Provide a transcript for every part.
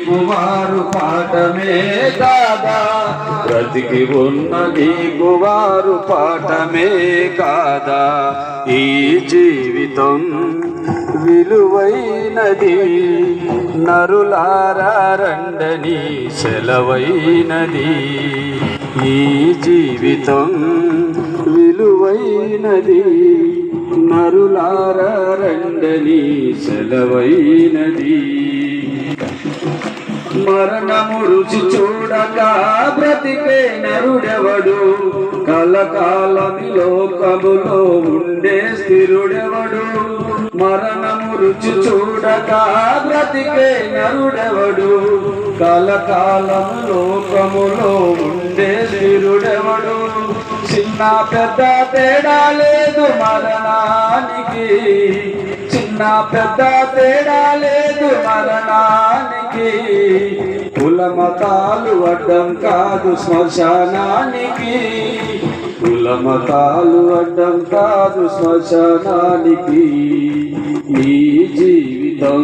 నీకు వారు పాఠమే కాదా? బ్రతికి ఉన్న నీకు వారు పాఠమే కాదా? ఈ జీవితం విలువైనది నరులారండని సెలవైనది. ఈ జీవితం విలువైనది నరులారండని సెలవైనది. మరణము రుచి చూడక బ్రతికే నరుడెవడు కలకాలమి లోకములో ఉండే స్థిరుడెవడు? మరణము రుచి చూడక బ్రతికే నరుడెవడు కలకాలము లోకములో ఉండే స్థిరుడెవడు? చిన్న పెద్ద తేడా లేదు మరణానికి. చిన్న పెద్ద తేడా లేదు మరణానికి. కుల మతాలు అడ్డం కాదు శ్మశానానికి. కుల మతాలు అడ్డం కాదు శ్మశానానికి. ఈ జీవితం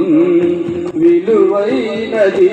విలువైనది.